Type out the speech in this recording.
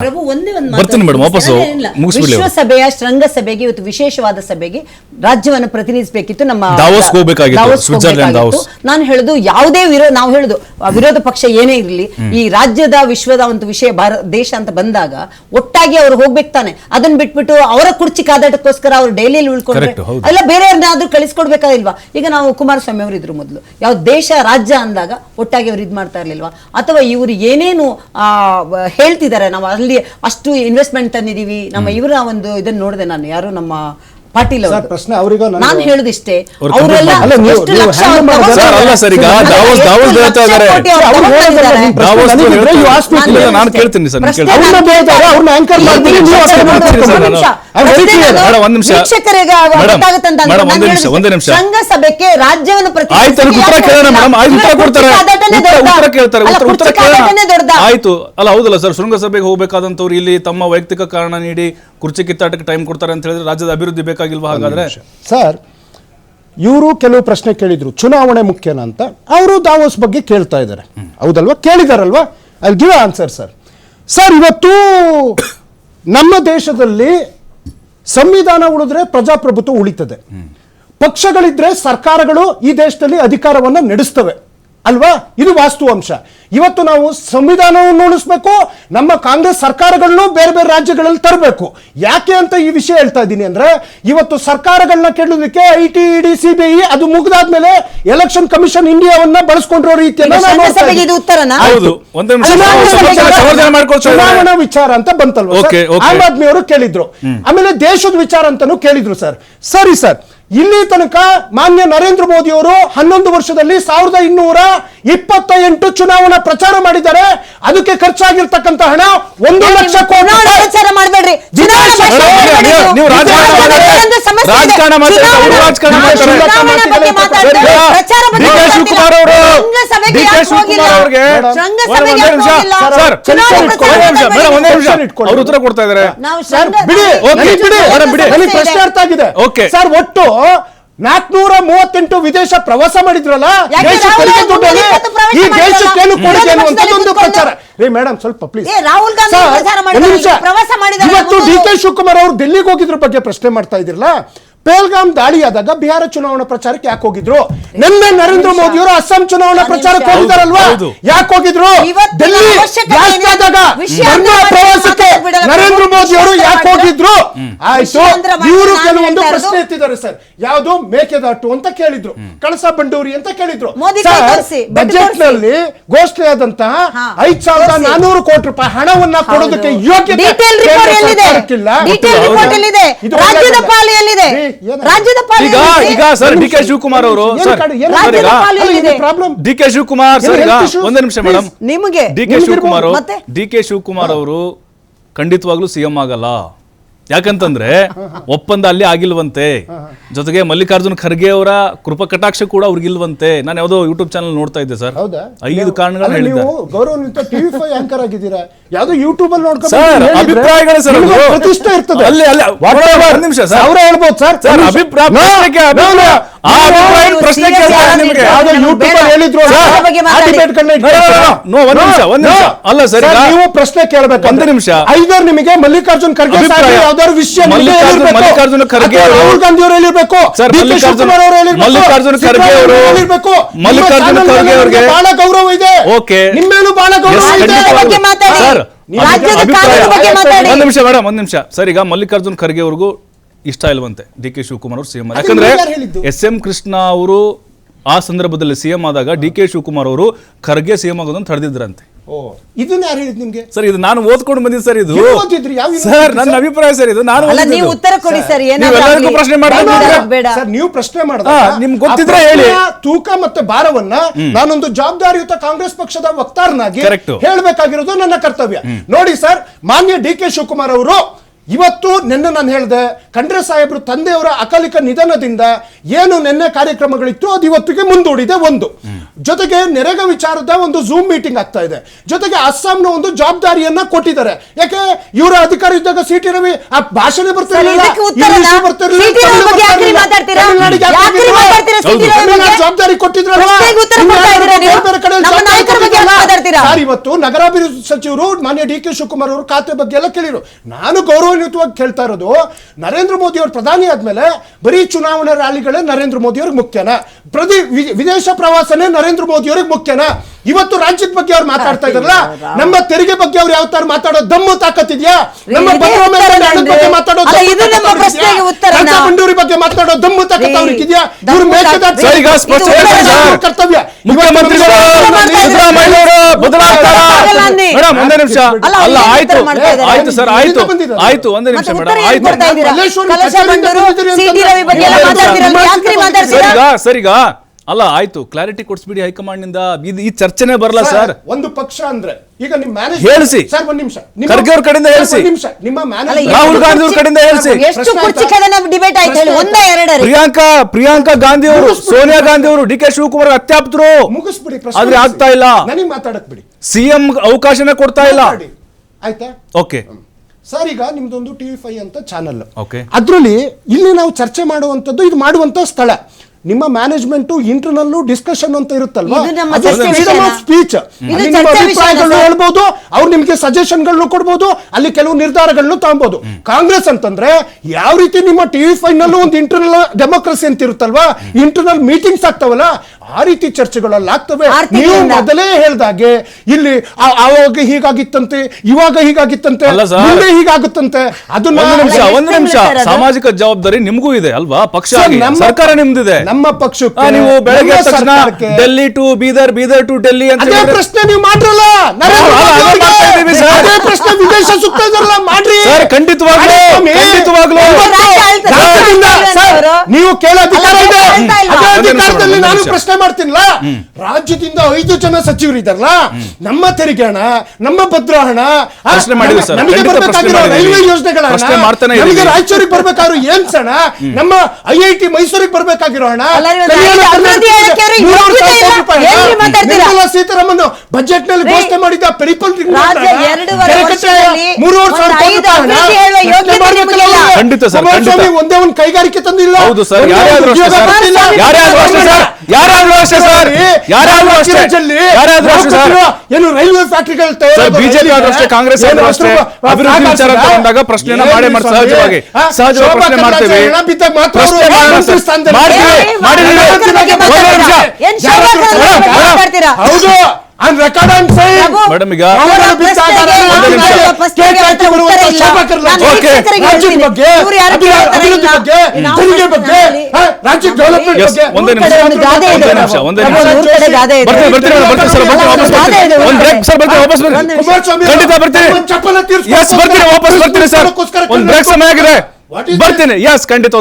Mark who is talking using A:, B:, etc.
A: ಪ್ರಭು ಒಂದೇ ಒಂದು
B: ಬರ್ತೀನಿ ಮೇಡಮ್, ವಾಪಸ್ಸು. ಮುಗಿಸ್ಬಿಡ್ಲಿ ಅವ್ರು.
A: ವಿಶ್ವಸಭೆಯ ಶೃಂಗಸಭೆಗೆ ಇವತ್ತು ವಿಶೇಷವಾದ ಸಭೆಗೆ ರಾಜ್ಯವನ್ನು ಪ್ರತಿನಿಧಿಸಬೇಕಿತ್ತು. ನಮ್ಮ
B: ದಾವೋಸ್ಗೆ ಹೋಗ್ಬೇಕಾಗಿತ್ತು,
A: ದಾವೋಸ್ಗೆ
B: ಸ್ವಿಟ್ಜರ್ಲೆಂಡ್
A: ಹೋಗ್ಬೇಕಾಗಿತ್ತು. ನಾನು ಹೇಳುದು ಯಾವುದೇ ವಿರೋಧ ನಾವು ಹೇಳುದು ಆ, ವಿರೋಧ ಪಕ್ಷ ಏನೇ ಇರಲಿ ಈ ರಾಜ್ಯದ ವಿಶ್ವದ ಒಂದು ವಿಷಯ ಭಾರತ ದೇಶ ಅಂತ ಬಂದಾಗ ಒಟ್ಟಾಗಿ ಅವರು ಹೋಗ್ಬೇಕು ತಾನೆ. ಅದನ್ನ ಬಿಟ್ಬಿಟ್ಟು ಅವರ ಕುರ್ಚಿ ಕಾದಾಟಕ್ಕೋಸ್ಕರ ಅವರು ಡೈಲಿಯಲ್ಲಿ ಉಳ್ಕೊಂಡ್ರೆ
B: Correct, ಹೌದು.
A: ಎಲ್ಲ ಬೇರೆಯವ್ರನ್ನಾದ್ರೂ ಕಳಿಸ್ಕೊಡ್ಬೇಕಾಗಿಲ್ವಾ? ಈಗ ನಾವು ಕುಮಾರಸ್ವಾಮಿ ಅವರು ಇದ್ರು ಮೊದಲು. ಯಾವ ದೇಶ ರಾಜ್ಯ ಅಂದಾಗ ಒಟ್ಟಾಗಿ ಅವ್ರು ಇದ್ ಮಾಡ್ತಾ ಇರ್ಲಿಲ್ವಾ? ಅಥವಾ ಇವರು ಏನೇನು ಆ, ಹೇಳ್ತಿದ್ದಾರೆ ನಾವು ಅಲ್ಲಿ ಅಷ್ಟು ಇನ್ವೆಸ್ಟ್ಮೆಂಟ್ ತಂದಿದೀವಿ. ನಮ್ಮ ಇವರ ಒಂದು ಇದನ್ನ ನೋಡಿದೆ ನಾನು. ಯಾರು ನಮ್ಮ ಪಾಟೀಲ್
C: ಸರ್, ಪ್ರಶ್ನೆ ಅವರಿಗೂ
A: ನಾನು ಹೇಳುದಿಷ್ಟೇ.
B: ಅವ್ರು
A: ಅವರೆಲ್ಲ
C: ಅಲ್ಲ,
A: ಎಷ್ಟು ಲಕ್ಷ?
B: ಸರ್, ಅಲ್ಲ ಸರ್, ಈಗ ದಾವೋಸ್- ದಾವೋಸ್ ಹೇಳ್ತಾ ಇದ್ದಾರೆ.
C: ಹೇಳಿದ್ರೆ
B: ದಾವೋಸ್
C: ನನಗಿದ್ರೆ you ask me
B: ಇಲ್ಲ, ನಾನು ಕೇಳ್ತೀನಿ ಸರ್, ಕೇಳ್ತೀನಿ.
C: ಅವ್ರನ್ನ ಅವ್ರನ್ನ anchor ಮಾಡ್ಬಿಡಿ, ನೀವು ಅಷ್ಟೇ
B: ಮಾತಾಡ್ತೀರಿ ಸರ್,
A: ಒಂದು
B: ನಾನು. ಮೇಡಮ್, ಒಂದ್ ನಿಮಿಷ.
A: ವೀಕ್ಷಕರಿಗೆ ಗೊತ್ತಾಗುತ್ತೆ ಅಂತ
B: ಮೇಡಮ್,
A: ನಾನು
B: ನಿಮಿಷ,
A: ಒಂದು
B: ಒಂದೇ ನಿಮಿಷ.
A: ಶೃಂಗಸಭೆಗೆ ರಾಜ್ಯವನ್ನು
B: ಆಯ್ತು ಅದಕ್ಕೆ ಉತ್ತರ ಕೇಳೋಣ ಮೇಡಮ್. ಆಯ್ತು ಉತ್ತರ ಕೊಡ್ತಾರೆ. ಉತ್ತರ ಉತ್ತರ ಕೇಳ್ತಾರೆ ಉತ್ತರ ಉತ್ತರ ಕೇಳೋಣ. ಆಯ್ತು. ಅಲ್ಲ ಹೌದಲ್ಲ ಸರ್ ಶೃಂಗಸಭೆಗೆ ಹೋಗ್ಬೇಕಾದಂತವ್ರು ಇಲ್ಲಿ ತಮ್ಮ ವೈಯಕ್ತಿಕ ಕಾರಣ ನೀಡಿ ಕುರ್ಚಿ ಕಿತ್ತಾಟಕ್ಕೆ ಟೈಮ್ ಕೊಡ್ತಾರೆ ಅಂತ ಹೇಳಿದ್ರೆ ರಾಜ್ಯದ ಅಭಿವೃದ್ಧಿ ಬೇಕಾಗಿಲ್ವಾ ಹಾಗಾದ್ರೆ?
C: ಸರ್ ಇವರು ಕೆಲವು ಪ್ರಶ್ನೆ ಕೇಳಿದ್ರು ಚುನಾವಣೆ ಮುಖ್ಯನಾ ಅಂತ. ಅವರು ದಾವೋಸ್ ಬಗ್ಗೆ ಕೇಳ್ತಾ ಇದ್ದಾರೆ. ಹೌದಲ್ವಾ? ಕೇಳಿದಾರಲ್ವಾ? I give answer sir sir ಇವತ್ತು ನಮ್ಮ ದೇಶದಲ್ಲಿ ಸಂವಿಧಾನ ಉಳಿದ್ರೆ ಪ್ರಜಾಪ್ರಭುತ್ವ ಉಳಿತದೆ. ಪಕ್ಷಗಳಿದ್ರೆ ಸರ್ಕಾರಗಳು ಈ ದೇಶದಲ್ಲಿ ಅಧಿಕಾರವನ್ನು ನಡೆಸ್ತವೆ. ಅಲ್ವಾ? ಇದು ವಾಸ್ತುವಂಶ ಇವತ್ತು ನಾವು ಸಂವಿಧಾನವನ್ನು ಉಳಿಸ್ಬೇಕು ನಮ್ಮ ಕಾಂಗ್ರೆಸ್ ಸರ್ಕಾರಗಳನ್ನು ಬೇರೆ ಬೇರೆ ರಾಜ್ಯಗಳಲ್ಲಿ ತರಬೇಕು. ಯಾಕೆ ಅಂತ ಈ ವಿಷಯ ಹೇಳ್ತಾ ಇದ್ದೀನಿ ಅಂದ್ರೆ ಇವತ್ತು ಸರ್ಕಾರಗಳನ್ನ ಕೇಳೋದಕ್ಕೆ ಐ ಟಿ ಇಡಿ ಸಿಬಿಐ ಅದು ಮುಗಿದಾದ್ಮೇಲೆ ಎಲೆಕ್ಷನ್ ಕಮಿಷನ್ ಇಂಡಿಯಾವನ್ನ ಬಳಸ್ಕೊಂಡಿರೋ
B: ರೀತಿಯಲ್ಲಿ
C: ಚುನಾವಣೆ ವಿಚಾರ ಅಂತ ಬಂತಲ್ವಾ. ಆಮ್ ಆದ್ಮಿ ಅವರು ಕೇಳಿದ್ರು ಆಮೇಲೆ ದೇಶದ ವಿಚಾರ ಅಂತಾನು ಕೇಳಿದ್ರು ಸರ್. ಸರಿ ಸರ್. ಇಲ್ಲಿ ತನಕ ಮಾನ್ಯ ನರೇಂದ್ರ ಮೋದಿ ಅವರು ಹನ್ನೊಂದು ವರ್ಷದಲ್ಲಿ ಸಾವಿರದ ಇನ್ನೂರ ಇಪ್ಪತ್ತ ಎಂಟು ಚುನಾವಣಾ ಪ್ರಚಾರ ಮಾಡಿದ್ದಾರೆ. ಅದಕ್ಕೆ ಖರ್ಚಾಗಿರ್ತಕ್ಕಂಥ ಹಣ ಒಂದು ಲಕ್ಷ ಕೋಟಿ.
A: ಪ್ರಚಾರ ಮಾಡಬೇಡ್ರಿ.
B: ರಾಜಕಾರಣ ಶಿವಕುಮಾರ್ ಅವರು ಡಿ ಕೆ ಶಿವಕುಮಾರ್ ಅವರಿಗೆ ಒಂದೇ ನಿಮಿಷ? ಸರ್
A: ಚುನಾವಣಾ
B: ಒಂದೇ ನಿಮಿಷ ಮೇಡಮ್ ಒಂದೇ ನಿಮಿಷ.
C: ಇಟ್ಕೊಳ್ಳಿ.
B: ಅವ್ರು ಉತ್ತರ ಕೊಡ್ತಾ
A: ಇದಾರೆ
C: ಸರ್ ಬಿಡಿ
B: ಓಕೆ,
C: ಬಿಡಿ. ನನಗೆ ಪ್ರಶ್ನೆ ಅರ್ಥ ಆಗಿದೆ
B: ಓಕೆ.
C: ಸರ್ ಒಟ್ಟು ನಾಲ್ಕನೂರ ಮೂವತ್ತೆಂಟು ವಿದೇಶ ಪ್ರವಾಸ ಮಾಡಿದ್ರಲ್ಲ? ದೇಶಕ್ಕೆ ಈ
A: ಮಾಡಿದ್ರಲ್ಲ?
C: ದೇಶಕ್ಕೇನು ಕೊಡುಗೆ
A: ವಿರೋಧ
C: ಒಂದು ಪ್ರಚಾರ. ರೀ ಮೇಡಮ್ ಸ್ವಲ್ಪ ಪ್ಲೀಸ್
A: ಏ, ರಾಹುಲ್ ಗಾಂಧಿ ಪ್ರವಾಸ ಮಾಡಿದ್ದಾರೆ
C: ಇವತ್ತು ಡಿ ಕೆ ಶಿವಕುಮಾರ್ ಅವರು ಡೆಲ್ಲಿಗೆ ಹೋಗಿದ್ರ ಬಗ್ಗೆ ಪ್ರಶ್ನೆ ಮಾಡ್ತಾ ಇದ್ರಲ್ಲ ಪೇಲ್ಗಾಮ್ ದಾಳಿಯಾದಾಗ ಬಿಹಾರ ಚುನಾವಣಾ ಪ್ರಚಾರಕ್ಕೆ ಯಾಕೆ ಹೋಗಿದ್ರು? ನಿನ್ನೆ ನರೇಂದ್ರ ಮೋದಿ ಅವರು ಅಸ್ಸಾಂ ಚುನಾವಣಾ ಪ್ರಚಾರಕ್ಕೆ. ಹೋಗಿದಾರಲ್ವಾ. ಯಾಕೆ ಹೋಗಿದ್ರು? ಡೆಲ್ಲಿ ಪ್ರವಾಸಕ್ಕೆ ನರೇಂದ್ರ ಮೋದಿ ಅವರು ಯಾಕೆ ಹೋಗಿದ್ರು? ಆಯ್ತು ಇವರು ಕೆಲವೊಂದು ಪ್ರಶ್ನೆ ಎತ್ತಿದ್ದಾರೆ ಸರ್. ಯಾವುದು? ಮೇಕೆದಾಟು ಅಂತ ಕೇಳಿದ್ರು. ಕಳಸ ಬಂಡೂರಿ ಅಂತ ಕೇಳಿದ್ರು. ಬಜೆಟ್ನಲ್ಲಿ ಘೋಷಣೆ
A: ಆದಂತಹ
C: ಐದ್ ಸಾವಿರದ ನಾನೂರು ಕೋಟಿ ರೂಪಾಯಿ ಹಣವನ್ನ ಕೊಡೋದಕ್ಕೆ ಯೋಗ್ಯತೆ
A: ಡೀಟೇಲ್
C: ಕೇಂದ್ರ
A: ರಿಪೋರ್ಟ್ ಎಲ್ಲಿದೆ ಡೀಟೇಲ್ ರಿಪೋರ್ಟ್ ಎಲ್ಲಿದೆ?
C: ಇದು
A: ರಾಜ್ಯದ
C: ಒಳ್ಳೆದಲ್ಲ.
A: ರಾಜ್ಯದ
B: ಈಗ ಈಗ ಸರ್ ಡಿ ಕೆ ಶಿವಕುಮಾರ್ ಅವರು sir
C: problem
B: D K Shivakumar sir ಈಗ ಒಂದೇ ನಿಮಿಷ ಮೇಡಮ್
A: ನಿಮಗೆ
B: ಡಿ ಕೆ. ಶಿವಕುಮಾರ್
A: ಮತ್ತೆ?
B: ಡಿ ಕೆ ಶಿವಕುಮಾರ್ ಅವರು ಖಂಡಿತವಾಗ್ಲೂ ಸಿಎಂ ಆಗಲ್ಲ. ಯಾಕಂತಂದ್ರೆ ಒಪ್ಪಂದ ಅಲ್ಲಿ ಆಗಿಲ್ವಂತೆ. ಜೊತೆಗೆ ಮಲ್ಲಿಕಾರ್ಜುನ್ ಖರ್ಗೆ ಅವರ ಕೃಪಾ ಕಟಾಕ್ಷ ಕೂಡ ಅವ್ರಿಗಿಲ್ವಂತೆ. ನಾನು ಯಾವುದೋ ಯೂಟ್ಯೂಬ್ ಚಾನಲ್ ನೋಡ್ತಾ ಇದ್ದೆ ಸರ್.
C: ಹೌದಾ?
B: ಐದು ಕಾರಣಗಳನ್ನ
C: ಅಲ್ಲ,
B: ಹೇಳಿದ್ದೆ
C: ನೀವು ಗೌರವಾನ್ವಿತ ಟಿವಿ ಫೈವ್ ಆಂಕರ್ ಆಗಿದ್ದೀರಾ? ಯಾವ್ದೋ ಯೂಟ್ಯೂಬ್ ಅಲ್ಲಿ ನೋಡ್ಕೊಂಡು
B: ಸರ್
C: ಹೇಳಿದ್ರೆ
B: ಸರ್ ಅದು.
C: ಪ್ರತಿಷ್ಠೆ ಇರ್ತದೆ.
B: ಅಲ್ಲಿ ಅಲ್ಲಿ ಒಂದ್ ನಿಮಿಷ ಸರ್.
C: ಅವ್ರ ಹೇಳ್ಬೋದು ಸರ್.
B: ಪ್ರಶ್ನೆಗೆ ಅಭಿಪ್ರಾಯ ಪ್ರಶ್ನೆ.
C: ಅಲ್ಲಿ
A: ಸರ್,
C: ನೀವು ಪ್ರಶ್ನೆ ಕೇಳಬೇಕು
B: ಒಂದು ನಿಮಿಷ.
C: ಐದರ್ ನಿಮಗೆ ಮಲ್ಲಿಕಾರ್ಜುನ್ ಖರ್ಗೆ ಯಾವ್ದಾದ್ರು ವಿಷಯ ನಿಮಗೆ
B: ಮಲ್ಲಿಕಾರ್ಜುನ್- ಮಲ್ಲಿಕಾರ್ಜುನ ಖರ್ಗೆ
C: ರಾಹುಲ್ ಗಾಂಧಿ ಅವರು ಹೇಳಿರ್ಬೇಕು
B: ಮಲ್ಲಿಕಾರ್ಜುನ- ಖರ್ಗೆ ಅವರು- ಮಲ್ಲಿಕಾರ್ಜುನ ಖರ್ಗೆ ಅವರಿಗೆ
C: ಬಹಳ ಗೌರವ ಇದೆ
B: ಓಕೆ
C: ನಿಮ್ಮ ಮೇಲೂ ಬಹಳ ಗೌರವ ಇದೆ.
B: ಸರ್,
A: ರಾಜ್ಯದ
B: ಅಭಿಪ್ರಾಯ.
A: ಬಗ್ಗೆ ಮಾತಾಡಿ.
B: ಒಂದ್ ನಿಮಿಷ ಮೇಡಮ್ ಒಂದ್ ನಿಮಿಷ ಸರ್ ಈಗ ಮಲ್ಲಿಕಾರ್ಜುನ್ ಖರ್ಗೆ ಅವ್ರಿಗೂ ಇಷ್ಟ ಇಲ್ವಂತೆ ಡಿ ಕೆ ಶಿವಕುಮಾರ್ ಅವರು ಸಿಎಂ ಯಾಕಂದ್ರೆ? ಎಸ್ ಎಂ ಕೃಷ್ಣ ಅವರು ಆ ಸಂದರ್ಭದಲ್ಲಿ ಸಿಎಂ ಆದಾಗ ಡಿ ಕೆ ಶಿವಕುಮಾರ್ ಅವರು ಖರ್ಗೆ ಸಿಎಂ ಆಗೋದನ್ನು ತಡೆದಿದ್ರಂತೆ.
C: ಓ ಇದನ್ನ ಯಾರು ಹೇಳಿದ್ ನಿಮ್ಗೆ?
B: ಸರ್ ಇದು ನಾನು ಓದ್ಕೊಂಡು ಬಂದಿದ್ದು ಸರ್ ಇದು.
C: ಓದಿದ್ರಿ? ಯಾವ
B: ಸರ್ ನನ್ನ ಅಭಿಪ್ರಾಯ ಸರ್ ಇದು ನಾನು
A: ಅಲ್ಲ ನೀವು ಉತ್ತರ ಕೊಡಿ ಸರ್ ಏನಾದ್ರು
B: ಎಲ್ಲರಿಗೂ ಪ್ರಶ್ನೆ
A: ಮಾಡಬೇಡ?
C: ಸರ್ ನೀವು ಪ್ರಶ್ನೆ ಮಾಡ್ದಾ
B: ನಿಮ್ಗೆ ಗೊತ್ತಿದ್ರೆ ಹೇಳಿ.
C: ತೂಕ ಮತ್ತೆ ಭಾರವನ್ನ ನಾನೊಂದು ಜವಾಬ್ದಾರಿಯುತ ಕಾಂಗ್ರೆಸ್ ಪಕ್ಷದ ವಕ್ತಾರನಾಗಿ. ಹೇಳಬೇಕಾಗಿರೋದು ನನ್ನ ಕರ್ತವ್ಯ. ನೋಡಿ ಸರ್ ಮಾನ್ಯ ಡಿ ಕೆ ಶಿವಕುಮಾರ್ ಅವರು ಇವತ್ತು ನಿನ್ನೆ ನಾನು ಹೇಳಿದೆ ಖಂಡ್ರೆ ಸಾಹೇಬರು ತಂದೆಯವರ ಅಕಾಲಿಕ ನಿಧನದಿಂದ ಏನು ನಿನ್ನೆ ಕಾರ್ಯಕ್ರಮಗಳಿತ್ತು ಅದು ಇವತ್ತಿಗೆ ಮುಂದೂಡಿದೆ ಒಂದು. ಜೊತೆಗೆ ನೆರೆಗ ವಿಚಾರದ ಒಂದು ಝೂಮ್ ಮೀಟಿಂಗ್ ಆಗ್ತಾ ಇದೆ. ಜೊತೆಗೆ ಅಸ್ಸಾಂನ ಒಂದು ಜವಾಬ್ದಾರಿಯನ್ನ ಕೊಟ್ಟಿದ್ದಾರೆ. ಯಾಕೆ? ಇವರ ಅಧಿಕಾರ ಇದ್ದಾಗ ಸಿ ಟಿ ರವಿ ಆ ಭಾಷಣ ಬರ್ತಿರಲಿಲ್ಲ? ಜವಾಬ್ದಾರಿ ಕೊಟ್ಟಿದ್ರಲ್ಲ? ಇವತ್ತು ನಗರಾಭಿವೃದ್ಧಿ ಸಚಿವರು ಮಾನ್ಯ ಡಿ ಕೆ ಶಿವಕುಮಾರ್ ಅವರು ಖಾತೆ ಬಗ್ಗೆ ಎಲ್ಲ ಕೇಳಿದ್ರು. ನಾನು ಗೌರವಯುತವಾಗಿ ಕೇಳ್ತಾ ಇರೋದು ನರೇಂದ್ರ ಮೋದಿ ಅವರು ಪ್ರಧಾನಿ ಆದ್ಮೇಲೆ ಬರೀ ಚುನಾವಣಾ ರ್ಯಾಲಿಗಳೇ ನರೇಂದ್ರ ಮೋದಿ ಅವ್ರಿಗೆ ಮುಖ್ಯನಾ ಪ್ರತಿ ವಿದೇಶ ಪ್ರವಾಸನೇ ನರೇಂದ್ರ ಮೋದಿ ಅವ್ರಿಗೆ ಮುಖ್ಯನಾ ಇವತ್ತು ರಾಜ್ಯದ ಬಗ್ಗೆ ಅವ್ರು ಮಾತಾಡ್ತಾ ಇದಾರಲ್ಲ ನಮ್ಮ ತೆರಿಗೆ ಬಗ್ಗೆ ಅವ್ರು ಯಾವ ತರ ಮಾತಾಡೋ ದಮ್ಮು ತಾಕತ್ತಿದ್ಯಾ ನಮ್ಮ ಬಗ್ಗೆ ಮಾತಾಡೋ ಬಂಡೂರಿ ಬಗ್ಗೆ ಮಾತಾಡೋ ದಮ್ಮು
A: ತಾಕತ್
C: ಅವ್ರಿಗಿದ್ಯಾ ಇವ್ರು ಮೇಕೆದಾಟು. ಕರ್ತವ್ಯ
B: ಮುಖ್ಯಮಂತ್ರಿಗಳು ಒಂದೇ ನಿಮಿಷ.
A: ಅಲ್ಲ,
B: ಆಯ್ತು. ಆಯ್ತು ಸರ್ ಆಯ್ತು. ಆಯ್ತು ಒಂದೇ ನಿಮಿಷ ಮೇಡಮ್. ಆಯ್ತು? ಸರಿಗ ಸರಿಗ. ಅಲ್ಲ ಆಯ್ತು. ಕ್ಲಾರಿಟಿ ಕೊಡ್ಸ್ಬಿಡಿ ಹೈಕಮಾಂಡ್ನಿಂದ. ಇದು ಈ ಚರ್ಚೆನೆ ಬರಲ್ಲ ಸರ್
C: ಒಂದು ಪಕ್ಷ ಅಂದ್ರೆ ಈಗ ನಿಮ್ಮ ಮ್ಯಾನೇಜ್
B: ಹೇಳಿಸಿ.
C: ಸರ್ ಒಂದ್ ನಿಮಿಷ. ನಿಮ್ಮ-
B: ಖರ್ಗೆ ಅವ್ರ ಕಡೆಯಿಂದ ಹೇಳಿಸಿ.
C: ನಿಮಿಷ. ನಿಮ್ಮ ಮ್ಯಾನೇಜ್
B: ರಾಹುಲ್ ಗಾಂಧಿ ಅವ್ರ ಕಡೆಯಿಂದ ಹೇಳ್ಸಿ.
A: ಎಷ್ಟು ಕುರ್ಚಿ ಕದನ ಡಿಬೇಟ್ ಆಯ್ತು ಹೇಳಿ. ಒಂದ ಎರಡ
B: ಪ್ರಿಯಾಂಕಾ ಪ್ರಿಯಾಂಕಾ ಗಾಂಧಿ ಅವರು ಸೋನಿಯಾ ಗಾಂಧಿ ಅವರು ಡಿ ಕೆ ಶಿವಕುಮಾರ್ ಅತ್ಯಾಪ್ತರು.
C: ಮುಗಿಸ್ಬಿಡಿ
B: ಆದ್ರೆ ಆಗ್ತಾ ಇಲ್ಲ.
C: ನನಗೆ ಮಾತಾಡಕ್ ಬಿಡಿ.
B: ಸಿಎಂ ಅವಕಾಶನೇ ಕೊಡ್ತಾ ಇಲ್ಲ.
C: ಆಯ್ತಾ?
B: ಓಕೆ
C: ಸರ್ ಈಗ ನಿಮ್ದೊಂದು ಟಿವಿ ಫೈವ್ ಅಂತ ಚಾನಲ್
B: ಓಕೆ
C: ಅದ್ರಲ್ಲಿ ಇಲ್ಲಿ ನಾವು ಚರ್ಚೆ ಮಾಡುವಂತದ್ದು ಇದು ಮಾಡುವಂತ ಸ್ಥಳ. ನಿಮ್ಮ ಮ್ಯಾನೇಜ್ಮೆಂಟ್ ಇಂಟರ್ನಲ್ ಡಿಸ್ಕಷನ್ ಅಂತ ಇರುತ್ತಲ್ವಾ? ಫ್ರೀಡಮ್ ಆಫ್ ಸ್ಪೀಚ್ ಅಭಿಪ್ರಾಯಗಳನ್ನ? ಹೇಳ್ಬೋದು ಅವ್ರು ನಿಮ್ಗೆ ಸಜೆಷನ್ಗಳನ್ನು ಕೊಡ್ಬೋದು ಅಲ್ಲಿ ಕೆಲವು ನಿರ್ಧಾರಗಳನ್ನು ತಗೊಬಹುದು ಕಾಂಗ್ರೆಸ್ ಅಂತಂದ್ರೆ ಯಾವ ರೀತಿ ನಿಮ್ಮ ಟಿವಿ ಫೈನಲ್ ನಲ್ಲೂ ಒಂದು ಇಂಟರ್ನಲ್ ಡೆಮೋಕ್ರಸಿ ಅಂತ ಇರುತ್ತಲ್ವಾ? ಇಂಟರ್ನಲ್ ಮೀಟಿಂಗ್ಸ್ ಆಗ್ತಾವಲ್ಲ ಆ ರೀತಿ ಚರ್ಚೆಗಳಲ್ಲಿ ಆಗ್ತವೆ. ನೀವು ಮೊದಲೇ ಹೇಳ್ದಾಗೆ ಇಲ್ಲಿ ಆವಾಗ ಹೀಗಾಗಿತ್ತಂತೆ ಇವಾಗ ಹೀಗಾಗಿತ್ತಂತೆ. ಮುಂದೆ ಹೀಗಾಗುತ್ತಂತೆ ಅದನ್ನ
B: ಒಂದು ನಿಮಿಷ ಒಂದು ನಿಮಿಷ.
A: ಅದು?
B: ಸಾಮಾಜಿಕ ಜವಾಬ್ದಾರಿ ನಿಮಗೂ ಇದೆ ಅಲ್ವಾ? ಪಕ್ಷ ಸರ್ಕಾರ ನಿಮ್ದಿದೆ.
C: ನಮ್ಮ ಪಕ್ಷಕ್ಕೆ
B: ನೀವು ಬೆಳಗ್ಗೆ
C: ನಮ್ಮ
B: ತಕ್ಷಣ
C: ಸರ್ಕಾರಕ್ಕೆ-
B: ಡೆಲ್ಲಿ ಟು ಬೀದರ್ ಬೀದರ್ ಟು ಡೆಲ್ಲಿ ಅಂತ
C: ಅದೇ
B: ಹೇಳಿದ್ರೆ-
C: ಪ್ರಶ್ನೆ ನೀವು ಮಾಡ್ರಲ್ಲ ನರೇಂದ್ರ
B: ಅಲ್ಲ,
C: ಮೋದಿ
B: ಅದೇ
C: ಅವ್ರಿಗೆ.
B: ಮಾಡ್ತಾ ಇದ್ದೀವಿ ಸರ್.
C: ಅದೇ ಪ್ರಶ್ನೆ ವಿದೇಶ ಸುತ್ತ ಮಾಡ್ರಿ
B: ಸರ್, ಖಂಡಿತವಾಗ್ಲೂ,
C: ಮಾಡಿ ಸ್ವಾಮಿ.
B: ಖಂಡಿತವಾಗ್ಲೂ.
C: ಇವತ್ತು
A: ರಾಜ್ಯ ಆಳ್ತಾರೆ.
C: ರಾಜ್ಯದಿಂದ ಸರ್, ನೀವು ಕೇಳೋ ಅಧಿಕಾರ
A: ಅಲ್ಲ,
C: ಇದೆ
A: ಹೇಳ್ತಾ ಇಲ್ವಾ?
C: ಅದೇ ಅಧಿಕಾರದಲ್ಲಿ ನಾನು ಪ್ರಶ್ನೆ ಮಾಡ್ತೀನಿಲ್ಲ? ರಾಜ್ಯದಿಂದ ಐದು ಜನ ಸಚಿವರು ಇದಾರಲ್ಲ ನಮ್ಮ ತೆರಿಗೆ ಹಣ ನಮ್ಮ ಭದ್ರ ಹಣ
B: ಪ್ರಶ್ನೆ ಮಾಡಿದ್ವಿ ಸರ್,
C: ನಮಗೆ ಬರ್ಬೇಕಾಗಿರೋ. ರೈಲ್ವೆ ಯೋಜನೆಗಳ ಹಣ
B: ಪ್ರಶ್ನೆ ಮಾಡ್ತಾನೆ
C: ನಮಗೆ. ರಾಯಚೂರಿಗೆ ಬರ್ಬೇಕಾದ್ರು ಏನ್ಸ್ ಸಣ್ಣ ನಮ್ಮ ಐ ಐ ಟಿ ಮೈಸೂರಿಗೆ ಬರ್ಬೇಕಾಗಿರೋ ಹಣ? ನಿರ್ಮಲಾ ಸೀತಾರಾಮನ್
A: ಬಜೆಟ್ನಲ್ಲಿ
C: ಘೋಷಣೆ ಮಾಡಿದ ಪೆರಿಪಲ್ ಮೂರುವರೆ ಸಾವಿರ.
A: ಒಂದೇ
C: ಒಂದು ಕೈಗಾರಿಕೆ ತಂದಿಲ್ಲ.
B: ಹೌದು ಸರ್,
C: ಒಂದೇ
B: ಯಾರೇ
C: ಒಂದು
B: ಆದ್ರೂ ಅಷ್ಟೇ ಸರ್.
C: ಕೊಟ್ಟಿಲ್ಲ.
B: ಯಾರೇ ಅಷ್ಟೇ ಸರ್. ಯಾರೇ ಆದ್ರೂ ಅಷ್ಟೇ ಸರ್. ಅಷ್ಟೇ.
C: ಏನು ರೈಲ್ವೆ ಫ್ಯಾಕ್ಟರಿಗಳು
B: ಸರ್, ಬಿಜೆಪಿ ಆದ್ರೂ ಅಷ್ಟೇ, ಕಾಂಗ್ರೆಸ್ ಆದ್ರೂ ಅಷ್ಟೇ. ಅಭಿವೃದ್ಧಿ ವಿಚಾರ ತಗೊಂಡಾಗ ಪ್ರಶ್ನೆನ ಮಾಡೇ ಮಾಡಿ ಸಹಜವಾಗಿ. ಸಹಜವಾಗಿ ಪ್ರಶ್ನೆ ಮಾಡ್ತೇವೆ. ಪ್ರಶ್ನೆ ಮಾಡ್ತೀವಿ.
C: ಹೌದು on record on
A: Prabhu,
B: madam ಈಗ ಬರ್ತೀನಿ. ಎಸ್ ಖಂಡಿತ.